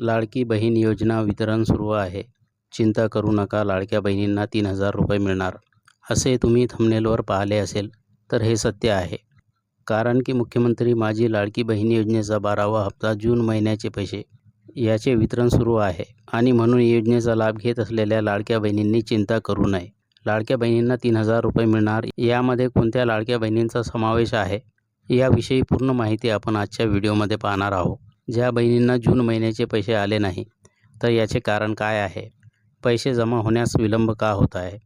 लाडकी बहीण योजना वितरण सुरू आहे. चिंता करू नका लाडक्या बहिणींना तीन हजार रुपये मिळणार. असे तुम्ही थंबनेलवर पाहिले असेल तर हे सत्य आहे. कारण की मुख्यमंत्री माझी लाडकी बहीण योजनेचा बारावा हप्ता जून महिन्याचे पैसे याचे वितरण सुरू आहे आणि म्हणून योजनेचा लाभ घेत असलेल्या लाडक्या बहिणींनी चिंता करू नये. लाडक्या बहिणींना तीन हजार रुपये मिळणार यामध्ये कोणत्या लाडक्या बहिणींचा समावेश आहे याविषयी पूर्ण माहिती आपण आजच्या व्हिडिओमध्ये पाहणार आहोत. ज्या बहिणींना जून महिन्याचे पैसे आले नाही तर याचे कारण काय आहे? पैसे जमा होण्यास विलंब का होत आहे?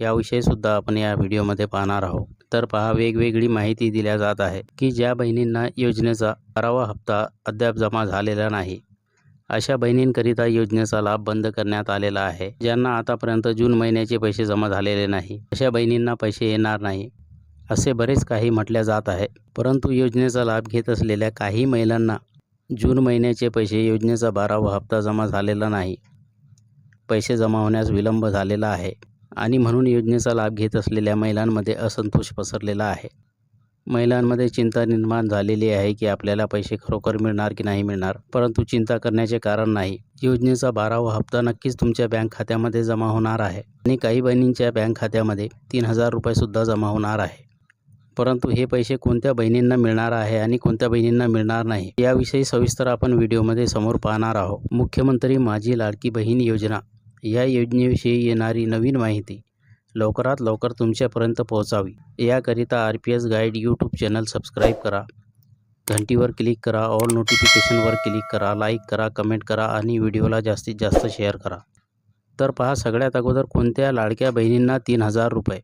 याविषयीसुद्धा आपण या व्हिडिओमध्ये पाहणार आहोत. तर पहा वेगवेगळी माहिती दिल्या जात आहे की ज्या बहिणींना योजनेचा बारावा हप्ता अद्याप जमा झालेला नाही अशा बहिणींकरिता योजनेचा लाभ बंद करण्यात आलेला आहे. ज्यांना आतापर्यंत जून महिन्याचे पैसे जमा झालेले नाही अशा बहिणींना पैसे येणार नाही असे बरेच काही म्हटल्या जात आहे. परंतु योजनेचा लाभ घेत असलेल्या काही महिलांना जून महिन्याचे पैसे योजनेचा बारावा हप्ता जमा झालेला नाही. पैसे जमा होण्यास विलंब झालेला आहे आणि म्हणून योजनेचा लाभ घेत असलेल्या महिलांमध्ये असंतोष पसरलेला आहे. महिलांमध्ये चिंता निर्माण झालेली आहे की आपल्याला पैसे खरोखर मिळणार की नाही मिळणार परंतु चिंता करण्याचे कारण नाही. योजनेचा बारावा हप्ता नक्कीच तुमच्या बँक खात्यामध्ये जमा होणार आहे आणि काही बहिणींच्या बँक खात्यामध्ये तीन हजार रुपयेसुद्धा जमा होणार आहे. परंतु हे पैसे कोणत्या बहिणींना मिळणार आहे आणि कोणत्या बहिणींना मिळणार नाही याविषयी सविस्तर आपण व्हिडिओमध्ये समोर पाहणार आहोत. मुख्यमंत्री माझी लाडकी बहीण योजना या योजनेविषयी येणारी नवीन माहिती लवकरात लवकर तुमच्यापर्यंत पोहोचावी. याकरिता R P S guide YouTube channel subscribe करा घंटीवर क्लिक करा ऑल नोटिफिकेशनवर क्लिक करा लाईक करा कमेंट करा आणि व्हिडिओला जास्तीत जास्त शेअर करा. तर पहा सगळ्यात अगोदर कोणत्या लाडक्या बहिणींना तीन हजार रुपये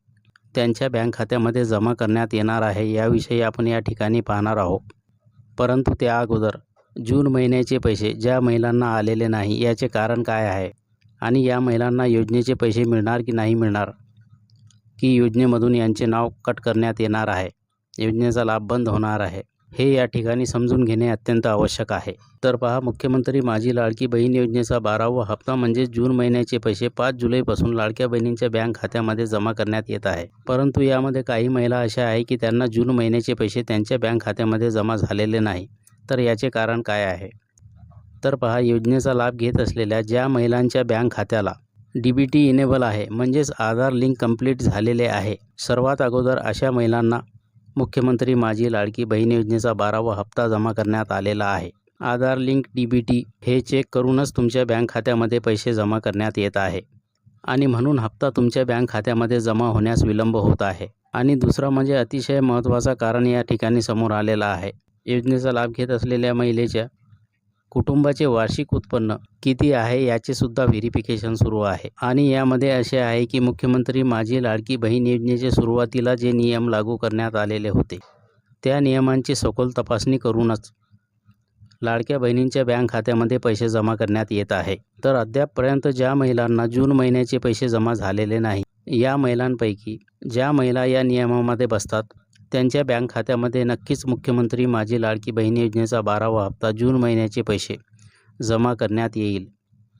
त्यांच्या बँक खात्यामध्ये जमा करण्यात येणार आहे याविषयी आपण या ठिकाणी पाहणार आहोत. परंतु त्या अगोदर जून महिन्याचे पैसे ज्या महिलांना आलेले नाही याचे कारण काय आहे? आणि या महिलांना योजनेचे पैसे मिळणार की नाही मिळणार? की योजनेमधून यांचे नाव कट करण्यात येणार आहे? योजनेचा लाभ बंद होणार आहे. हे या ठिकाणी समजून घेणे अत्यंत आवश्यक आहे. तर पहा मुख्यमंत्री माझी लाडकी बहीण योजनेचा बारावा हप्ता म्हणजे जून महिन्याचे पैसे पाच जुलैपासून लाडक्या बहिणींच्या बँक खात्यामध्ये जमा करण्यात येत आहे. परंतु यामध्ये काही महिला अशा आहे की त्यांना जून महिन्याचे पैसे त्यांच्या बँक खात्यामध्ये जमा झालेले नाही. तर याचे कारण काय आहे? तर पहा योजनेचा लाभ घेत असलेल्या ज्या महिलांच्या बँक खात्याला डी बी टी इनेबल आहे म्हणजेच आधार लिंक कंप्लीट झालेले आहे सर्वात अगोदर अशा महिलांना मुख्यमंत्री माझी लाडकी बहीण योजनेचा बारावा हप्ता जमा करण्यात आलेला आहे. Aadhaar link D B T हे चेक करूनच तुमच्या बँक खात्यामध्ये पैसे जमा करण्यात येत आहे. आणि म्हणून हप्ता तुमच्या बँक खात्यामध्ये जमा होण्यास विलंब होत आहे. आणि दुसरा म्हणजे अतिशय महत्त्वाचा कारण या ठिकाणी समोर आलेला आहे. योजनेचा लाभ घेत असलेल्या महिलेच्या कुटुंबाचे वार्षिक उत्पन्न किती आहे याचे सुद्धा व्हेरिफिकेशन सुरू आहे. आणि यामध्ये असे आहे की मुख्यमंत्री माझी लाडकी बहीण योजनेचे सुरुवातीला जे नियम लागू करण्यात आलेले होते त्या नियमांची सखोल तपासणी करूनच लाडक्या बहिणींच्या बँक खात्यामध्ये पैसे जमा करण्यात येत आहे. तर अद्यापपर्यंत ज्या महिलांना जून महिन्याचे पैसे जमा झालेले नाही या महिलांपैकी ज्या महिला या नियमामध्ये बसतात त्यांच्या बँक खात्यामध्ये नक्कीच मुख्यमंत्री माझी लाडकी बहीण योजनेचा बारावा हप्ता जून महिन्याचे पैसे जमा करण्यात येईल.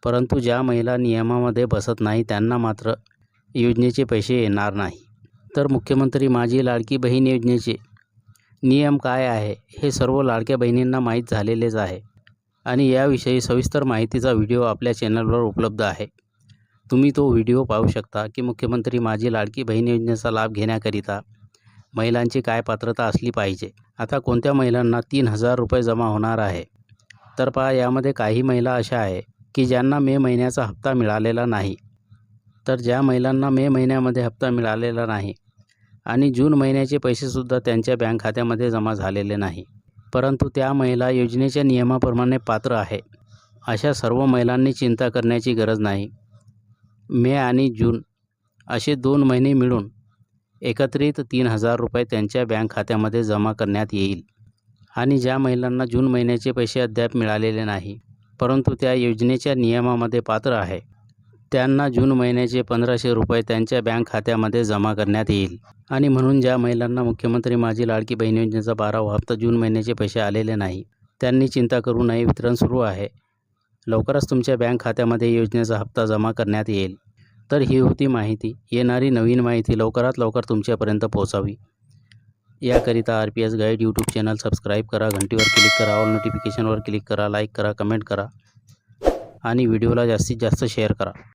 परंतु ज्या महिला नियमामध्ये बसत नाही त्यांना मात्र योजनेचे पैसे येणार नाही. तर मुख्यमंत्री माझी लाडकी बहीण योजनेचे नियम काय आहे हे सर्व लाडक्या बहिणींना माहीत झालेलेच आहे. आणि याविषयी सविस्तर माहितीचा व्हिडिओ आपल्या चॅनलवर उपलब्ध आहे. तुम्ही तो व्हिडिओ पाहू शकता की मुख्यमंत्री माझी लाडकी बहीण योजनेचा लाभ घेण्याकरिता महिलांची काय पात्रता असली पाहिजे? आता कोणत्या महिलांना तीन हजार रुपये जमा होणार आहे? तर पहा यामध्ये काही महिला अशा आहे की ज्यांना मे महिन्याचा हप्ता मिळालेला नाही. तर ज्या महिलांना मे महिन्यामध्ये हप्ता मिळालेला नाही आणि जून महिन्याचे पैसेसुद्धा त्यांच्या बँक खात्यामध्ये जमा झालेले नाही परंतु त्या महिला योजनेच्या नियमाप्रमाणे पात्र आहे अशा सर्व महिलांनी चिंता करण्याची गरज नाही. मे आणि जून असे दोन महिने मिळून एकत्रित तीन हजार रुपये त्यांच्या बँक खात्यामध्ये जमा करण्यात येईल. आणि ज्या महिलांना जून महिन्याचे पैसे अद्याप मिळालेले नाही परंतु त्या योजनेच्या नियमामध्ये पात्र आहे त्यांना जून महिन्याचे पंधराशे रुपये त्यांच्या बँक खात्यामध्ये जमा करण्यात येईल. आणि म्हणून ज्या महिलांना मुख्यमंत्री माझी लाडकी बहीण योजनेचा बारावा हप्ता जून महिन्याचे पैसे आलेले नाही त्यांनी चिंता करू नये वितरण सुरू आहे. लवकरच तुमच्या बँक खात्यामध्ये योजनेचा हप्ता जमा करण्यात येईल. तर ही होती माहिती. येणारी नवीन माहिती लवकरात लवकर तुमच्यापर्यंत पोहोचावी. याकरिता R P S guide YouTube channel subscribe करा घंटीवर क्लिक करा ऑल नोटिफिकेशनवर क्लिक करा लाईक करा कमेंट करा आणि व्हिडिओला जास्तीत जास्त शेअर करा.